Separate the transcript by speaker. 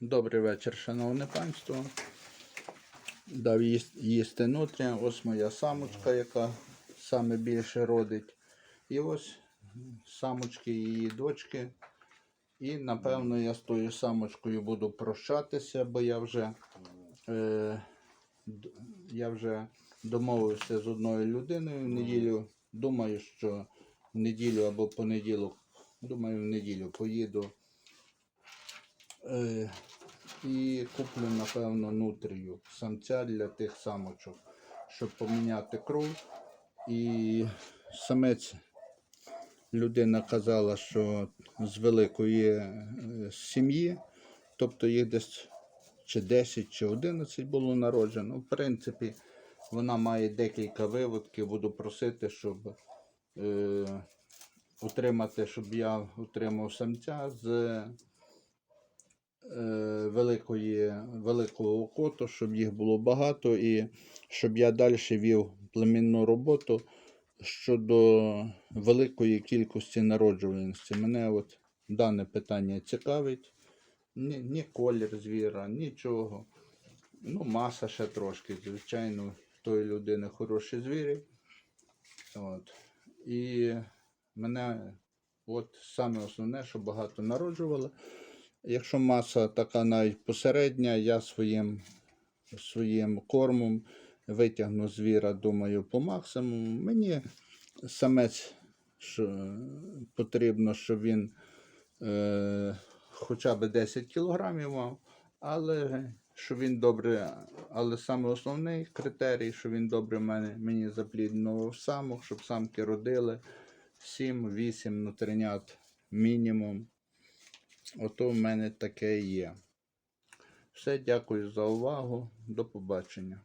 Speaker 1: Добрий вечір, шановне панство. Дав їс- їсти нутрія. Ось моя самочка, яка саме більше родить. І ось самочки її дочки. І напевно я з тою самочкою буду прощатися, бо я вже, е, я вже домовився з одною людиною в неділю. Думаю, що в неділю або понеділок, думаю, в неділю поїду. Е, і куплю, напевно, нутрію самця для тих самочок, щоб поміняти кров. І самець людина казала, що з великої е, сім'ї, тобто їх десь чи 10, чи 11 було народжено. В принципі, вона має декілька виводків. Буду просити, щоб е, утримати, щоб я утримав самця з великої, великого коту, щоб їх було багато, і щоб я далі вів племінну роботу щодо великої кількості народжуваності. Мене от дане питання цікавить. Ні, ні колір звіра, нічого. Ну, маса ще трошки, звичайно, тої людини хороші звірі. От. І мене от саме основне, що багато народжували. Якщо маса така навіть посередня, я своїм, своїм кормом витягну звіра, думаю, по максимуму. Мені самець що, потрібно, щоб він е, хоча б 10 кілограмів мав, але щоб він добре, але саме основний критерій, що він добре мене, мені запліднував самок, щоб самки родили 7-8 нутринят мінімум. Ото в мене таке є. Все, дякую за увагу. До побачення.